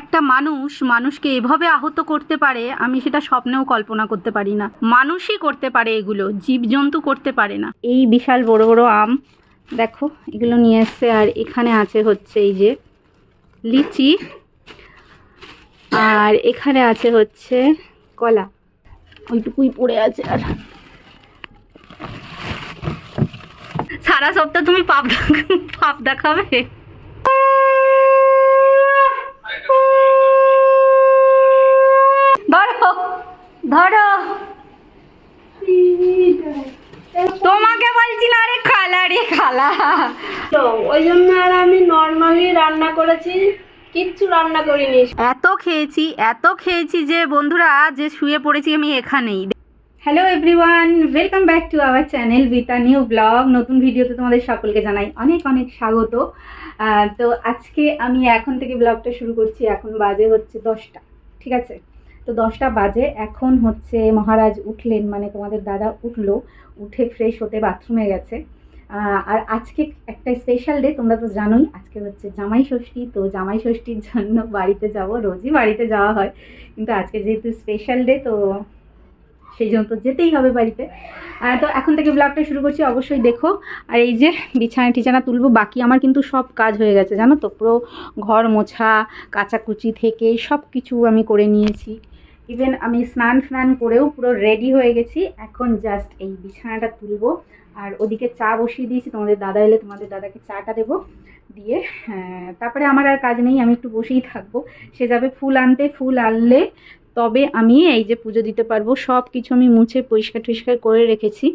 একটা মানুষ মানুষকে এভাবে আহত করতে পারে, আমি সেটা স্বপ্নেও কল্পনা করতে পারি না। মানুষই করতে পারে এগুলো, জীবজন্তু করতে পারে না। এই বিশাল বড় বড় আম, দেখো, এগুলো নিয়ে এসছে, আর এখানে আছে হচ্ছে এই যে লিচি, আর এখানে আছে হচ্ছে কলা। ওইটুকুই পড়ে আছে আর। সারা সপ্তাহ তুমি পাপ পাপ দেখাবে? ধরো। তোমাকে বলছি না রে খালা রে খালা। তো ওই জন্য আর আমি নর্মালি রান্না করেছি কিচ্ছু রান্না করিনি। এত খেয়েছি এত খেয়েছি যে বন্ধুরা যে শুয়ে পড়েছি আমি এখানেই। Hello everyone welcome back to our channel with a new blog নতুন ভিডিওতে তোমাদের সকলকে জানাই অনেক অনেক স্বাগত। তো আজকে আমি এখন থেকে ব্লগটা শুরু করছি এখন বাজে হচ্ছে দশটা ঠিক আছে? তো দশটা বাজে। এখন হচ্ছে মহারাজ উঠলেন মানে তোমাদের দাদা উঠল, উঠে ফ্রেশ হতে বাথরুমে গেছে। আর আজকে একটা স্পেশাল ডে তোমরা তো জানোই, আজকে হচ্ছে জামাই ষষ্ঠী, তো জামাই ষষ্ঠীর জন্য বাড়িতে যাব, রোজই বাড়িতে যাওয়া হয়। কিন্তু আজকে যেহেতু স্পেশাল ডে তো সেই জন্য তো যেতেই হবে বাড়িতে। তো এখন থেকে ব্লগটা শুরু করছি, অবশ্যই দেখো। আর এই যে বিছানা টিছানা তুলবো, বাকি আমার কিন্তু সব কাজ হয়ে গেছে, জানো তো? পুরো ঘর মোছা, কাচাকুচি থেকে সব কিছু আমি করে নিয়েছি। ইভেন আমি স্নান স্নান করেও পুরো রেডি হয়ে গেছি। এখন জাস্ট এই বিছানাটা তুলবো। আর ওদিকে চা বসিয়ে দিয়েছি। তোমাদের দাদা এলে তোমাদের দাদাকে চাটা দেবো। দিয়ে হ্যাঁ, তারপরে আমার আর কাজ নেই। আমি একটু বসেই থাকব। সে যাবে ফুল আনতে। ফুল আনলে তবে আমি এই যে পুজো দিতে পারব সব কিছু আমি মুছে পরিষ্কার টরিষ্কার করে রেখেছি।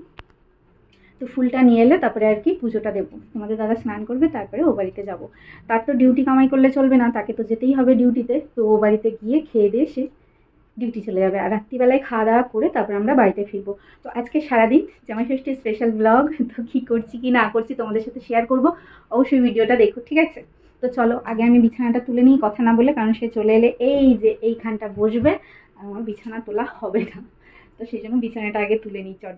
তো ফুলটা নিয়ে এলে তারপরে আর কি পুজোটা দেবো। তোমাদের দাদা স্নান করবে তারপরে ও বাড়িতে যাব। তার তো ডিউটি কামাই করলে চলবে না। তাকে তো যেতেই হবে ডিউটিতে তো ও বাড়িতে গিয়ে খেয়ে দিয়ে সে ডিউটি চলে যাবে। আর রাত্রিবেলায় খাওয়া দাওয়া করে তারপর আমরা বাড়িতে ফিরবো। তো আজকে সারাদিন জামাই ষষ্ঠীর স্পেশাল ব্লগ তো কী করছি, কি না করছি তোমাদের সাথে শেয়ার করব। অবশ্যই ভিডিওটা দেখো, ঠিক আছে? তো চলো, আগে আমি বিছানাটা তুলে নিই, কথা না বলে, কারণ সে চলে এলে এই যে এইখানটা বসবে, আর আমার বিছানা তোলা হবে না। তো সেই জন্য বিছানাটা আগে তুলে নিই, চট।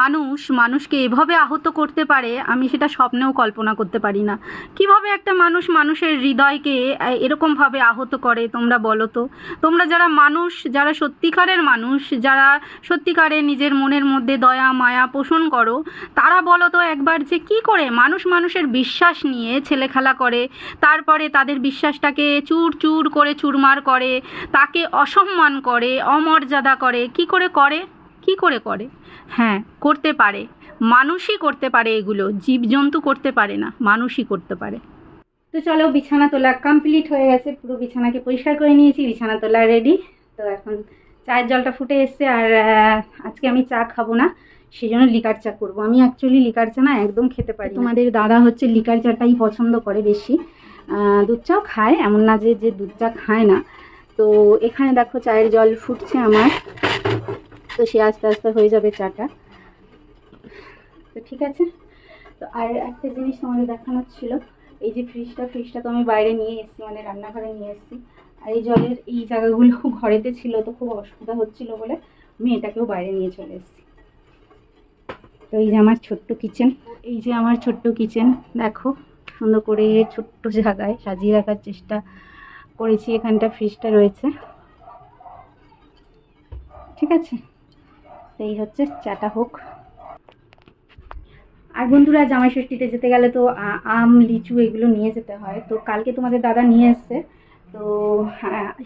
মানুষ মানুষকে এভাবে আহত করতে পারে, আমি সেটা স্বপ্নেও কল্পনা করতে পারি না। কীভাবে একটা মানুষ মানুষের হৃদয়কে এরকমভাবে আহত করে তোমরা বলো তো? তোমরা যারা মানুষ, যারা সত্যিকারের মানুষ, যারা সত্যিকারের নিজের মনের মধ্যে দয়া, মায়া পোষণ করো, তারা বলো তো একবার যে কি করে মানুষ মানুষের বিশ্বাস নিয়ে ছেলেখেলা করে, তারপরে তাদের বিশ্বাসটাকে চুর চুর করে চুরমার করে, তাকে অসম্মান করে, অমর্যাদা করে, কি করে করে? কি করে করে? হ্যাঁ করতে পারে। মানুষই করতে পারে এগুলো জীবজন্তু করতে পারে না মানুষই করতে পারে। তো চলো বিছানা তোলা কমপ্লিট হয়ে গেছে পুরো বিছানাকে পরিষ্কার করে নিয়েছি বিছানা তোলা রেডি তো এখন চায়ের জলটা ফুটে এসছে আর আজকে আমি চা খাব না সেই জন্য লিকার চা করব। আমি অ্যাকচুয়ালি লিকার চা না একদম খেতে পারি তোমাদের দাদা হচ্ছে লিকার চাটাই পছন্দ করে বেশি। দুধ চাও খায় এমন না যে যে দুধ চা খায় না। তো এখানে দেখো চায়ের জল ফুটছে আমার। তো সে আস্তে আস্তে হয়ে যাবে চাটা। তো ঠিক আছে। তো আর একটা জিনিস তোমাদের দেখানোর ছিল। এই যে ফ্রিজটা ফ্রিজটা তো আমি বাইরে নিয়ে এসেছি মানে রান্নাঘরে নিয়ে এসেছি। আর এই জলের এই জায়গাগুলো ঘরেতে ছিল তো খুব অসুবিধা হচ্ছিল বলে আমি এটাকেও বাইরে নিয়ে চলে এসেছি। তো এই যে আমার ছোট্ট কিচেন এই যে আমার ছোট্ট কিচেন দেখো সুন্দর করে ছোট্ট জায়গায় সাজিয়ে রাখার চেষ্টা করেছি। এখানটা ফ্রিজটা রয়েছে। ঠিক আছে? তো এই হচ্ছে চাটা হোক। আর বন্ধুরা, জামাই ষষ্ঠীতে যেতে গেলে তো আম, লিচু এগুলো নিয়ে যেতে হয়। তো কালকে তোমাদের দাদা নিয়ে এসছে। তো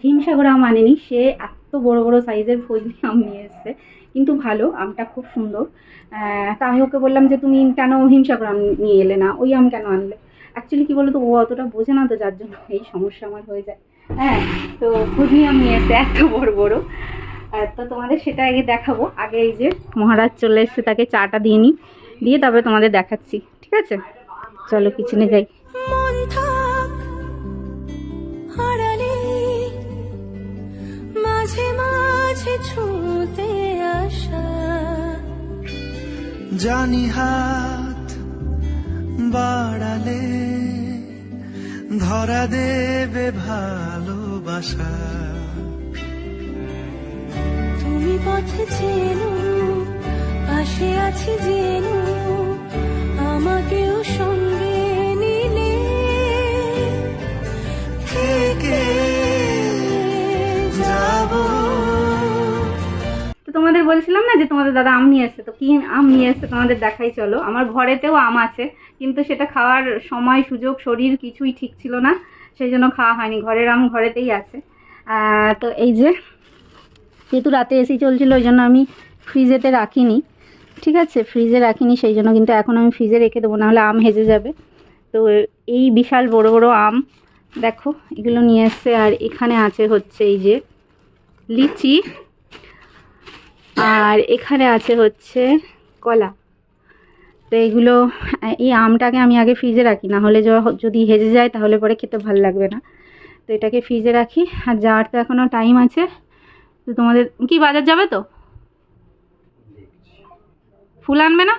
হিমসাগর আম আনেনি। সে এত বড় বড় সাইজের ফজলি আম নিয়ে এসছে। কিন্তু ভালো, আমটা খুব সুন্দর। তা আমি ওকে বললাম যে, তুমি কেন হিমসাগর আম নিয়ে এলে না? ওই আম কেন আনলে? অ্যাকচুয়ালি কি বলতো, ও অতটা বোঝে না তো, যার জন্য এই সমস্যা আমার হয়ে যায়। হ্যাঁ তো ফজলি আম নিয়ে এসছে, এত বড় বড়। তো তোমাদের সেটা আগে দেখাবো। আগে এই যে মহারাজ চলে এসছে তাকে চাটা দিয়ে নিই দিয়ে তারপরে তোমাদের দেখাচ্ছি ঠিক আছে? চলো কিচেনে যাই। মন মাঝে মাঝে ছুঁতে আসা। জানি হাত বাড়ালে ধরা দেবে ভালোবাসা। তুমি পথে চেনো পাশে আছি জেনো আমাকেও সঙ্গে নিলে। থেকে যাব। তো তোমাদের বলছিলাম না যে তোমাদের দাদা আম নিয়ে এসছে তো কি আম নিয়ে এসছে তোমাদের দেখাই চলো। আমার ঘরেতেও আম আছে কিন্তু সেটা খাওয়ার সময় সুযোগ শরীর কিছুই ঠিক ছিল না সেই জন্য খাওয়া হয়নি। ঘরের আম ঘরেতেই আছে। তো এই যে যেহেতু রাতে এসি চলছিল, ওই জন্য আমি ফ্রিজেতে রাখিনি। ঠিক আছে, ফ্রিজে রাখিনি, সেই জন্য কিন্তু এখন আমি ফ্রিজে রেখে দেবো, নাহলে আম হেজে যাবে। তো এই বিশাল বড় বড় আম, দেখো, এগুলো নিয়ে এসছে, আর এখানে আছে হচ্ছে এই যে লিচি, আর এখানে আছে হচ্ছে কলা। তো এগুলো, এই আমটাকে আমি আগে ফ্রিজে রাখি, না হলে যদি হেজে যায়, তাহলে পরে খেতে ভালো লাগবে না। তো এটাকে ফ্রিজে রাখি, আর যাওয়ার তো এখনও টাইম আছে তো তোমাদের কি বাজার যাবে তো? ফুল আনবে না?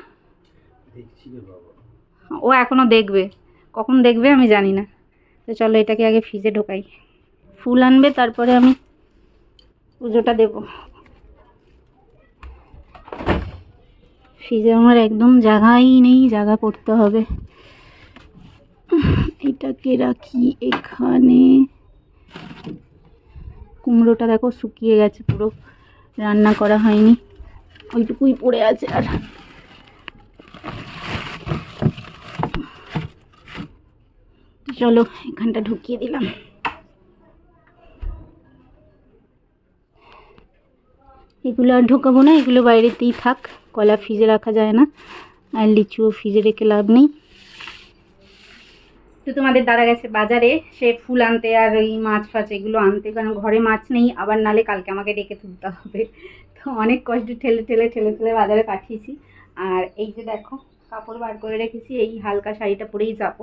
ও এখনও দেখবে। কখন দেখবে আমি জানি না। তো চলো এটাকে আগে ফ্রিজে ঢোকাই। ফুল আনবে তারপরে আমি পুজোটা দেবো। ফ্রিজে আমার একদম জায়গাই নেই জায়গা করতে হবে। এটাকে রাখি এখানে। কুমড়োটা দেখো শুকিয়ে গেছে, পুরো রান্না করা হয়নি। ওইটুকুই পড়ে আছে আর। চলো, এখানটা ঢুকিয়ে দিলাম। এগুলো আর ঢোকাবো না, এগুলো বাইরেতেই থাক। কলা ফ্রিজে রাখা যায় না, আর লিচুও ফ্রিজে রেখে লাভ নেই। তো তোমাদের দাদা গেছে বাজারে, সে ফুল আনতে আর ওই মাছ ফাছ এগুলো আনতে, কারণ ঘরে মাছ নেই, আবার নালে কালকে আমাকে ডেকে তুলতে হবে। তো অনেক কষ্ট ঠেলে ঠেলে ঠেলে ঠেলে বাজারে পাঠিয়েছি। আর এই যে দেখো, কাপড় বার করে রেখেছি, এই হালকা শাড়িটা পরেই যাব।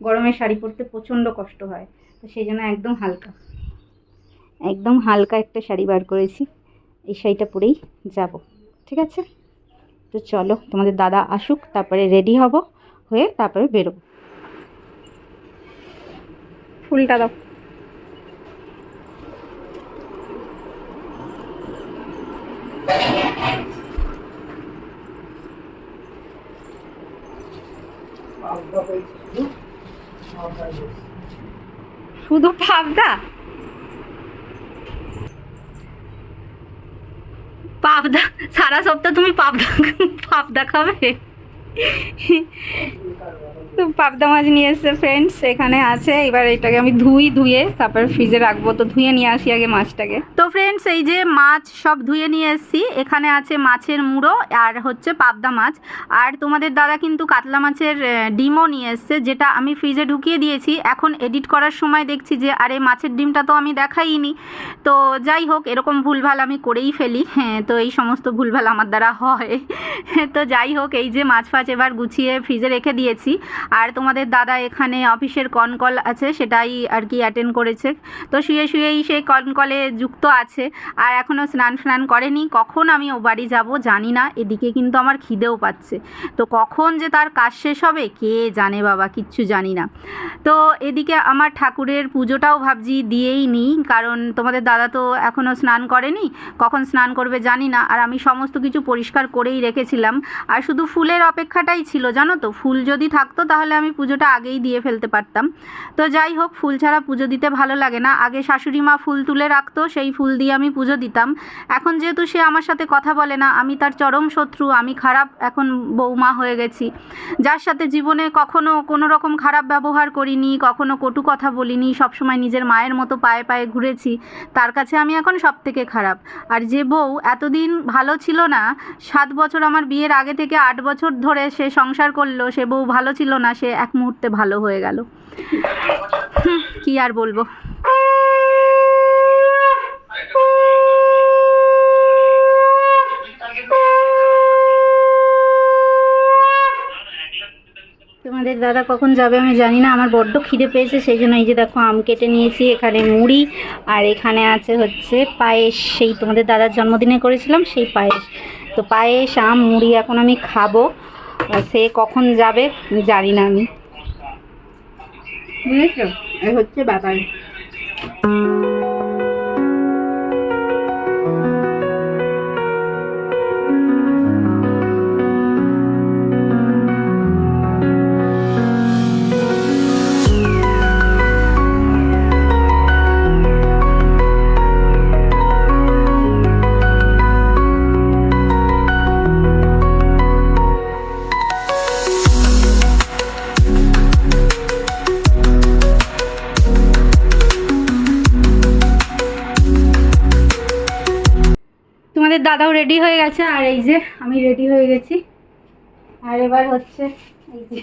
গরমের শাড়ি পরতে প্রচণ্ড কষ্ট হয়, তো সেই জন্য একদম হালকা। একদম হালকা একটা শাড়ি বার করেছি, এই শাড়িটা পরেই যাব, ঠিক আছে? তো চলো, তোমাদের দাদা আসুক, তারপরে রেডি হব, হয়ে তারপরে বেরোবো। ফুলটা দাও। শুধু পাবদা? পাবদা সারা সপ্তাহ তুমি পাবদা পাবদা খাবে? তো পাবদা মাছ নিয়ে এসছে ফ্রেন্ডস এখানে আছে। এবার এটাকে আমি ধুই, ধুয়ে তারপর ফ্রিজে রাখব। তো ধুয়ে নিয়ে আসি আগে মাছটাকে। তো ফ্রেন্ডস এই যে মাছ সব ধুয়ে নিয়ে এসছি। এখানে আছে মাছের মুড়ো আর হচ্ছে পাবদা মাছ। আর তোমাদের দাদা কিন্তু কাতলা মাছের ডিমও নিয়ে এসছে, যেটা আমি ফ্রিজে ঢুকিয়ে দিয়েছি। এখন এডিট করার সময় দেখছি যে, আরে, মাছের ডিমটা তো আমি দেখাইনি। তো যাই হোক, এরকম ভুলভাল আমি করেই ফেলি। হ্যাঁ তো এই সমস্ত ভুলভাল আমার দ্বারা হয়। তো যাই হোক, এই যে মাছ ফাছ এবার গুছিয়ে ফ্রিজে রেখে দিয়েছি। আর তোমাদের দাদা এখানে অফিসের কনকল আছে, সেটাই আর কি অ্যাটেন্ড করেছে। তো শুয়ে শুয়েই সে কনকলে যুক্ত আছে, আর এখনও স্নান স্নান করেনি। কখন আমি ও বাড়ি যাব জানি না, এদিকে কিন্তু আমার খিদেও পাচ্ছে। তো কখন যে তার কাজ শেষ হবে, কে জানে বাবা, কিচ্ছু জানি না। তো এদিকে আমার ঠাকুরের পুজোটাও ভাবছি দিয়েই নিই কারণ তোমাদের দাদা তো এখনও স্নান করেনি, কখন স্নান করবে জানি না। আর আমি সমস্ত কিছু পরিষ্কার করেই রেখেছিলাম। আর শুধু ফুলের অপেক্ষাটাই ছিল, জানো তো? ফুল যদি থাকতো তাহলে আমি পুজোটা আগেই দিয়ে ফেলতে পারতাম। তো যাই হোক, ফুল ছাড়া পুজো দিতে ভালো লাগে না। আগে শাশুড়ি মা ফুল তুলে রাখতো, সেই ফুল দিয়ে আমি পুজো দিতাম। এখন যেহেতু সে আমার সাথে কথা বলে না, আমি তার চরম শত্রু, আমি খারাপ এখন বৌমা হয়ে গেছি। যার সাথে জীবনে কখনো কোনো রকম খারাপ ব্যবহার করিনি, কখনো কটু কথা বলিনি, সবসময় নিজের মায়ের মতো পায়ে পায়ে ঘুরেছি, তার কাছে আমি এখন সব থেকে খারাপ। আর যে বউ এতদিন ভালো ছিল না, সাত বছর আমার বিয়ের আগে থেকে আট বছর ধরে সে সংসার করল, সে বউ ভালো ছিল না, সে এক মুহূর্তে ভালো হয়ে গেল। কি আর বলব? তোমাদের দাদা কখন যাবে আমি জানি না, আমার বড্ড খিদে পেয়েছে, সেই জন্য এই যে দেখো আম কেটে নিয়েছি, এখানে মুড়ি, আর এখানে আছে হচ্ছে পায়েস, সেই তোমাদের দাদার জন্মদিনে করেছিলাম সেই পায়েস। তো পায়েস, আম, মুড়ি এখন আমি খাব। সে কখন যাবে জানি না আমি। বুঝেছ? হচ্ছে ব্যাপার। গেছে আর এই যে আমি রেডি হয়ে গেছি। আর এবার হচ্ছে এই যে,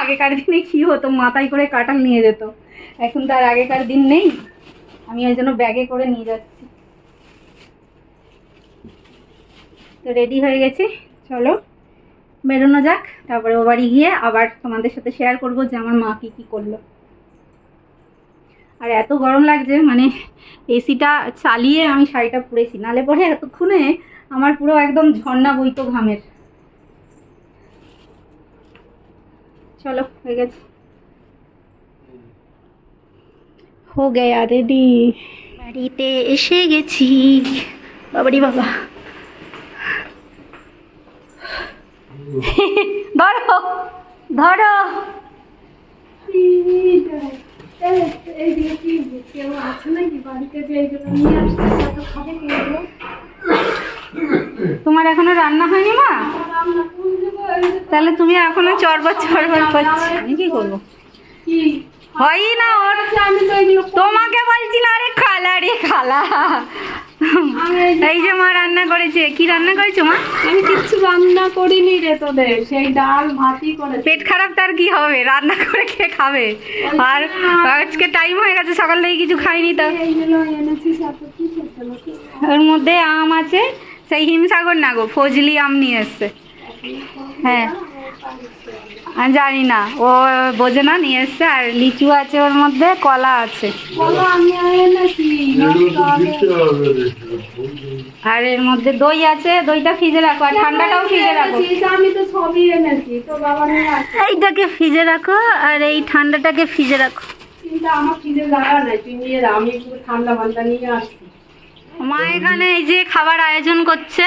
আগেকার দিনে কি হতো, মাথায় করে কাঁঠাল নিয়ে যেত। এখন তো আর আগেকার দিন নেই। আমি ওই জন্য ব্যাগে করে নিয়ে যাচ্ছি। তো রেডি হয়ে গেছি, চলো। বেরোনো যাক, তারপরে ও বাড়ি গিয়ে আবার তোমাদের সাথে শেয়ার করব যে আমার মা কি কি করল। আর এত গরম লাগছে মানে এসিটা চালিয়ে আমি শাড়িটা পরেছি নালে পরে এতক্ষণে আমার পুরো একদম ঝর্ণা বইতো ঘামের। চলো হয়ে গেছে। হো গেয়া রেডি বাড়িতে এসে গেছি। বাবারি বাবা। ধরো ধরো। তোমার এখনও রান্না হয়নি মা? তাহলে তুমি এখনও চরবর চরবর করছ আমি কি করব? হয়ই না ওর। তোমাকে বলছি না আরে খালা রে খালা। এই যে মা রান্না করেছে। কি রান্না করেছ মা? আমি কিচ্ছু রান্না করিনি রে তোদের। সেই ডাল ভাতই করেছি। পেট খারাপ তার কি হবে? রান্না করে খেয়ে খাবে। আর আজকে টাইম হয়ে গেছে সকাল থেকে কিছু খাইনি তো। ওর মধ্যে আম আছে সেই হিমসাগর না গো ফজলি আম নিয়ে এসছে। হ্যাঁ। আমি জানি না ও বোঝে না নিয়ে এসছে আর লিচু আছে ওর মধ্যে কলা আছে। আর এর মধ্যে দই আছে দইটা ফ্রিজে রাখো আর ঠান্ডাটাও ফ্রিজে রাখো। আমি তো সবই এনেছি তো বাবা এইটাকে ফ্রিজে রাখো আর এই ঠান্ডাটাকে ফ্রিজে রাখো। কিন্তু আমার ফ্রিজে লাগা নাই তুই নিয়ে আমি একটু ঠান্ডা মান্ডা নিয়ে আসছি। মা এখানে এই যে খাবার আয়োজন করছে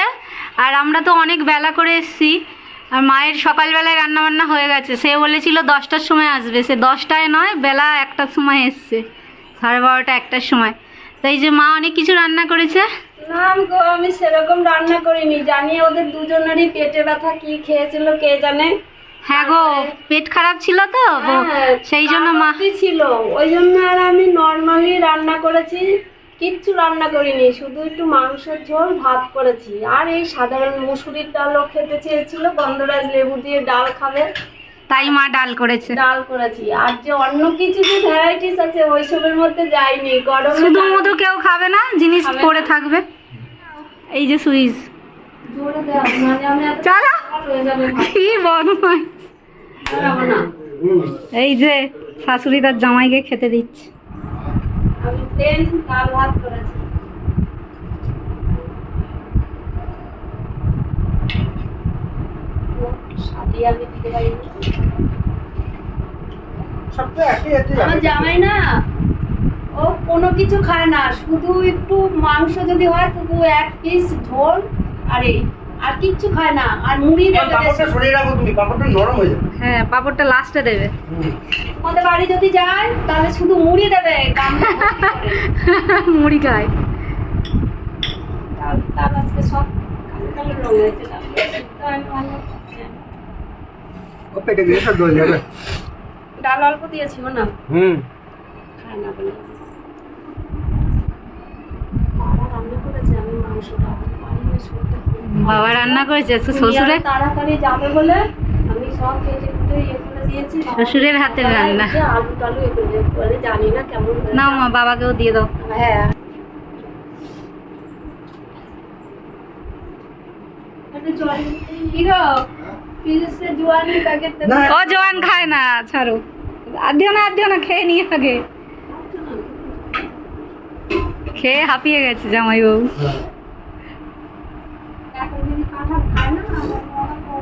আর আমরা তো অনেক বেলা করে এসেছি। আর মায়ের সকালবেলায় রান্না বান্না হয়ে গেছে। সে বলেছিল দশটার সময় আসবে। সে দশটায় নয় বেলা একটার সময় এসছে। সাড়ে বারোটা একটার সময়। তাই যে মা অনেক কিছু রান্না করেছে? না গো আমি সেরকম রান্না করিনি। জানি ওদের দুজনেরই পেটে ব্যথা কি খেয়েছিল কে জানে। হ্যাঁ গো পেট খারাপ ছিল তো? হ্যাঁ, সেই জন্য মা ছিল। ওই জন্য আর আমি নর্মালি রান্না করেছি কিচ্ছু রান্না করিনি শুধু একটু মাংসের ঝোল ভাত করেছি। আর এই সাধারণ মুসুরির ডালও খেতে চেয়েছিল গন্ধরাজ লেবু দিয়ে ডাল খাবে। তাই মা ডাল করেছে। ডাল করেছি। আর যে অন্য কিছু যে ভ্যারাইটিস আছে ওইসবের মধ্যে যাইনি। গরম শুধু মধু কেউ খাবে না জিনিস। পড়ে থাকবে। এই যে সুইচ। চলো! কি বদমাই এই যে শাশুড়ি তার জামাইকে খেতে দিচ্ছে। আমি প্লেন ডাল ভাত করেছি সাথে আমি দিতে পারি না। আমার জামাই না ও কোনো কিছু খায় না শুধু একটু মাংস যদি হয় তবু এক পিস ঝোল আর এই। আর কিচ্ছু খায় না। আর মুড়ি দেবে পাপড়টা। সরিয়ে রাখো তুমি পাপড়টা নরম হয়ে যাবে। হ্যাঁ পাপড়টা লাস্টে দেবে। আমাদের বাড়ি যদি যায় তাহলে শুধু মুড়ি দেবে। মুড়ি খায়। ডাল ডাল আজকে সব কালো রঙ হয়েছে আমি ও পেটে গিয়ে সব হয়ে যাবে। ডাল অল্প দিয়েছি না? হুম। খায় না বলে। বাবা রান্না করেছে আমি মাংসটা বাবা রান্না করেছে আজকে শ্বশুরে তাড়াতাড়ি যাবে বলে আমি সব কেটে কুটে ইয়ে দিয়েছি। শ্বশুরের হাতের রান্না। আলু টালু এ বলে জানি না কেমন মা বাবাকেও দিয়ে দাও। হ্যাঁ। ও জোয়ান খায় না ছাড়ো। আর দিও না আর দিও না খেয়ে নিয়ে আগে। খেয়ে হাঁপিয়ে গেছে জামাইবাবু এখন যদি কাঁঠাল খায় না আমার মনে গরম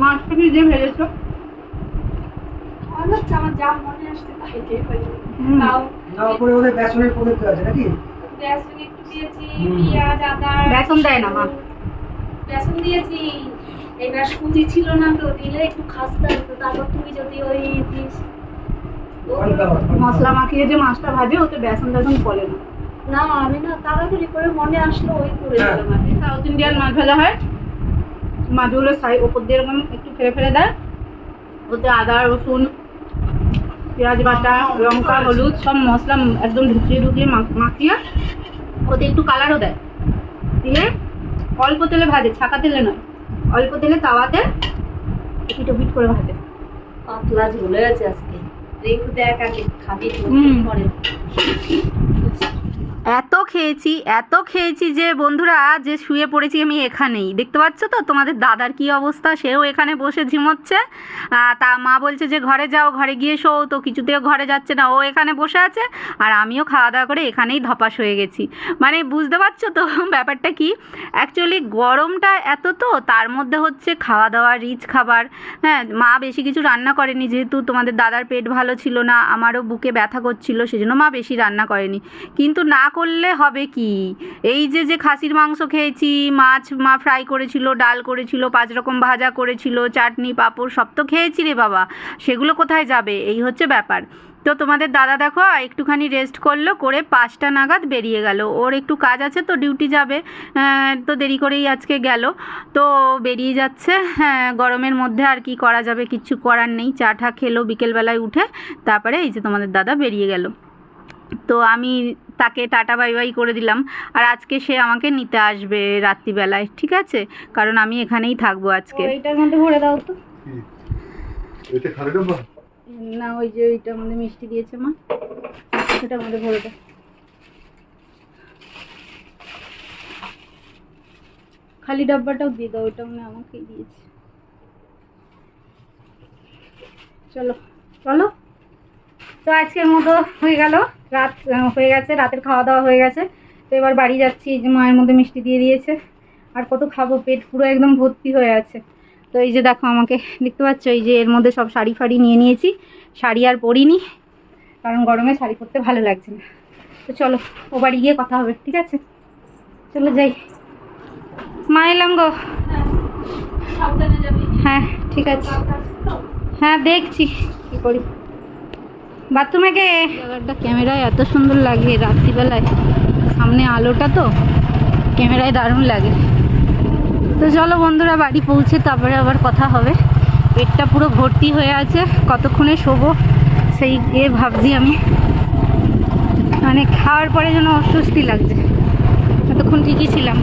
মাছটা কি যে ভেজেছো? আমার যা মনে আসছে তাই খেয়ে ফেলি তাও না উপরে ওদের বেসনের পদ্ধতি আছে নাকি? বেসন একটু দিয়েছি হুম। পেঁয়াজ আদা বেসন দেয় না মা। বেসন দিয়েছি। এবার সুজি ছিল না তো দিলে একটু খাস্তা হতো। তারপর তুই যদি ওই দিস। মশলা মাখিয়ে যে মাছটা ভাজে ওতে বেসন টেসন পড়ে না। না আমি না তাড়াতাড়ি করে মনে আসলো ওই করে হ্যাঁ। দিলাম সাউথ ইন্ডিয়ান মাছ হয়। মাছগুলো সাই ওপর দিয়ে এরকম একটু ফেলে ফেলে দেয়। ওতে আদা রসুন পেঁয়াজ বাটা লঙ্কা হলুদ সব মশলা একদম ঢুকিয়ে ঢুকিয়ে মাখিয়ে ওতে একটু কালারও দেয়। দিয়ে অল্প তেলে ভাজে ছাকা তেলে নয়। অল্প তেলে তাওয়াতে পিটো পিট করে ভাজে। পাতলা ঝুলে আছে আজকে। রেখু দেখ আগে খাবি। হুম। পরে। এত খেয়েছি এত খেয়েছি যে বন্ধুরা, যে শুয়ে পড়েছি আমি এখানেই। দেখতে পাচ্ছ তো? তোমাদের দাদার কি অবস্থা? সেও এখানে বসে ঝিমোচ্ছে। তা মা বলছে যে, ঘরে যাও, ঘরে গিয়ে শো। তো কিছুতেও ঘরে যাচ্ছে না। ও এখানে বসে আছে আর আমিও খাওয়া দাওয়া করে এখানেই ধপাস হয়ে গেছি। মানে বুঝতে পারছ তো ব্যাপারটা কি? অ্যাকচুয়ালি গরমটা এত তো, তার মধ্যে হচ্ছে খাওয়া দাওয়া রিচ খাবার। হ্যাঁ মা বেশি কিছু রান্না করেনি যেহেতু তোমাদের দাদার পেট ভালো ছিল না, আমারও বুকে ব্যথা করছিল, সেজন্য মা বেশি রান্না করেনি। কিন্তু না করলে হবে কি? এই যে যে খাসির মাংস খেয়েছি, মাছ মা ফ্রাই করেছিল, ডাল করেছিল, পাঁচ রকম ভাজা করেছিল, চাটনি, পাঁপড়, সব তো খেয়েছি রে বাবা। সেগুলো কোথায় যাবে? এই হচ্ছে ব্যাপার। তো তোমাদের দাদা দেখো, একটুখানি রেস্ট করল, করে পাঁচটা নাগাদ বেরিয়ে গেল। ওর একটু কাজ আছে তো ডিউটি যাবে। তো দেরি করেই আজকে গেল। তো বেরিয়ে যাচ্ছে। হ্যাঁ গরমের মধ্যে আর কি করা যাবে, কিচ্ছু করার নেই। চা টা খেলো বিকেলবেলায় উঠে, তারপরে এই যে তোমাদের দাদা বেরিয়ে গেল। তো আমি তাকে টাটা বাই বাই করে দিলাম। আর আজকে সে আমাকে নিতে আসবে রাত্রিবেলায় ঠিক আছে? কারণ আমি এখানেই থাকব আজকে। এইটার মধ্যে ভরে দাও তো। এটা খালি ডব্বা না ওই যে ওইটার মধ্যে মিষ্টি দিয়েছে মা। সেটার মধ্যে ভরে দাও। খালি ডাব্বাটাও দিয়ে দাও ওইটা মানে আমাকেই দিয়েছে। চলো চলো। তো আজকের মতো হয়ে গেল। রাত হয়ে গেছে রাতের খাওয়া দাওয়া হয়ে গেছে। তো এবার বাড়ি যাচ্ছি এই যে মায়ের মধ্যে মিষ্টি দিয়ে দিয়েছে। আর কত খাব পেট পুরো একদম ভর্তি হয়ে আছে। তো এই যে দেখো আমাকে দেখতে পাচ্ছ? এই যে এর মধ্যে সব শাড়ি ফাড়ি নিয়ে নিয়েছি। শাড়ি আর পরিনি কারণ গরমে শাড়ি পরতে ভালো লাগছে না। তো চলো ও বাড়ি গিয়ে কথা হবে ঠিক আছে? চলো যাই। মা এলাম গো। সাবধানে হ্যাঁ ঠিক আছে। হ্যাঁ দেখছি। কি করি? বাথরুমে কে জায়গাটা ক্যামেরায় এত সুন্দর লাগে রাত্রিবেলায়। সামনে আলোটা তো, ক্যামেরায় দারুণ লাগে। তো চলো বন্ধুরা, বাড়ি পৌঁছে তারপরে আবার কথা হবে। পেটটা পুরো ভর্তি হয়ে আছে, কতক্ষণে শোবো সেই এ ভাবছি আমি। মানে খাওয়ার পরে যেন অস্বস্তি লাগছে। এতক্ষণ ঠিকই ছিলাম।